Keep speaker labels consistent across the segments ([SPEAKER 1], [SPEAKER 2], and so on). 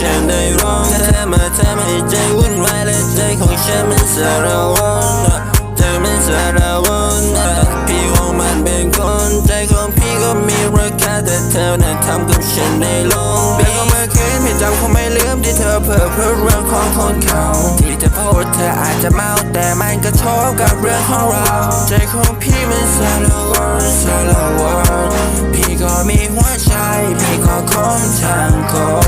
[SPEAKER 1] ฉันได้ร้องเธอมาทำให้ใจวุ่นวายและใจของฉันมันสารว เธอนั้นทำกับฉันในลงแล้วก็มาคิดพี่จำคงไม่ลืมที่เธอเพ้อเพื่อเรื่องของคนเขาที่เธอพูดเธออาจจะเมาแต่มันก็ชอบกับเรื่องของเราใจของพี่มันสารวนสารวนพี่ก็มีหัวใจพี่ก็คงทางคน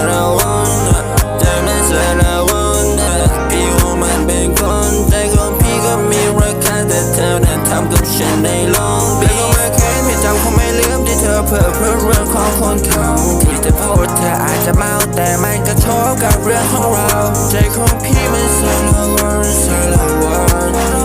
[SPEAKER 1] มันสารวนใจมันสารวนพี่ว่ามันเป็นคนใจของพี่ก็มีราคาแต่เธอนั้นทำกับฉันได้ลองเบียก็มาแค่พี่จำคงไม่ลืมที่เธอเพ้อเพื่อเรื่องของคนเขาที่เธอพูดเธออาจจะเมาแต่มันก็ชอบกับเรื่องของเรา ใจของพี่มันสารวนสารวน